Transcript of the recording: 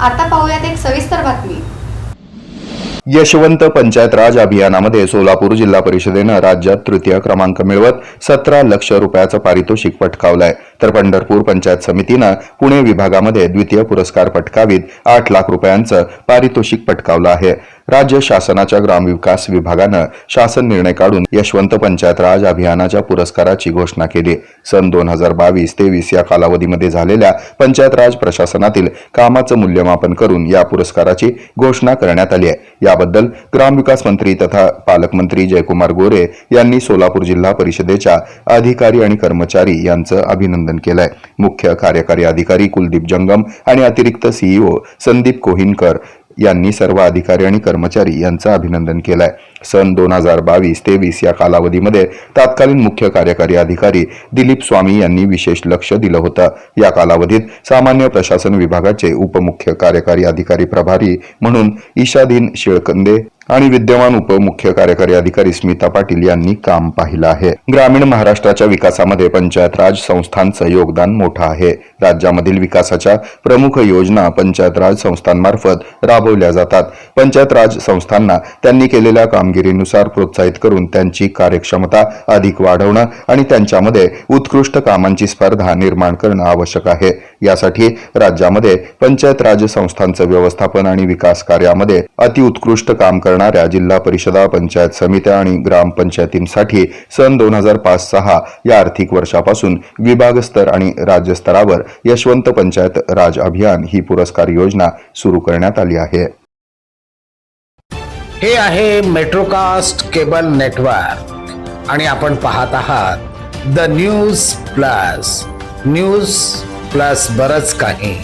आता पाहूयात एक सविस्तर बातमी. यशवंत पंचायत राज अभियानामध्ये सोलापूर जिल्हा परिषदेनं राज्यात तृतीय क्रमांक मिळवत सतरा लक्ष रुपयाचं पारितोषिक पटकावलंय. तर पंढरपूर पंचायत समितीनं पुणे विभागामध्ये द्वितीय पुरस्कार पटकावीत आठ लाख रुपयांचं पारितोषिक पटकावलं आहे. राज्य शासनाच्या ग्रामविकास विभागानं शासन निर्णय काढून यशवंत पंचायत राज अभियानाच्या पुरस्काराची घोषणा केली. सन दोन हजार बावीस तेवीस या कालावधीमध्ये झालेल्या पंचायत राज प्रशासनातील कामाचं मूल्यमापन करून या पुरस्काराची घोषणा करण्यात आली आहे. याबद्दल ग्रामविकास मंत्री तथा पालकमंत्री जयकुमार गोरे यांनी सोलापूर जिल्हा परिषदेच्या अधिकारी आणि कर्मचारी यांचं अभिनंदन केलंय. मुख्य कार्यकारी अधिकारी कुलदीप जंगम आणि अतिरिक्त सीईओ संदीप कोहिनकर यांनी सर्व अधिकारी आणि कर्मचारी यांचं अभिनंदन केलंय. सन दोन हजार बावीस तेवीस या कालावधीमध्ये तत्कालीन मुख्य कार्यकारी अधिकारी दिलीप स्वामी यांनी विशेष लक्ष दिलं होतं. या कालावधीत सामान्य प्रशासन विभागाचे उपमुख्य कार्यकारी अधिकारी प्रभारी म्हणून ईशाधीन शिळकंदे आणि विद्यमान उपमुख्य कार्यकारी अधिकारी स्मिता पाटील यांनी काम पाहिलं आहे. ग्रामीण महाराष्ट्राच्या विकासामध्ये पंचायत राज संस्थांचं योगदान मोठं आहे. राज्यामधील विकासाच्या प्रमुख योजना पंचायत राज संस्थांमार्फत राबवल्या जातात. पंचायत राज संस्थांना त्यांनी केलेल्या कामगिरीनुसार प्रोत्साहित करून त्यांची कार्यक्षमता अधिक वाढवणं आणि त्यांच्यामध्ये उत्कृष्ट कामांची स्पर्धा निर्माण करणं आवश्यक आहे. यासाठी राज्यामध्ये पंचायत राज संस्थांचं व्यवस्थापन आणि विकास कार्यामध्ये अतिउत्कृष्ट काम करणाऱ्या जिल्हा परिषदा पंचायत समित्या आणि ग्रामपंचायतींसाठी सन दोन हजार पाच सहा या आर्थिक वर्षापासून विभागस्तर आणि राज्यस्तरावर यशवंत पंचायत राज अभियान ही पुरस्कार योजना सुरू करण्यात आली आहे. हे आहे मेट्रोकास्ट केबल नेटवर्क आणि आपण पाहत आहात the news plus. News plus बरच काही.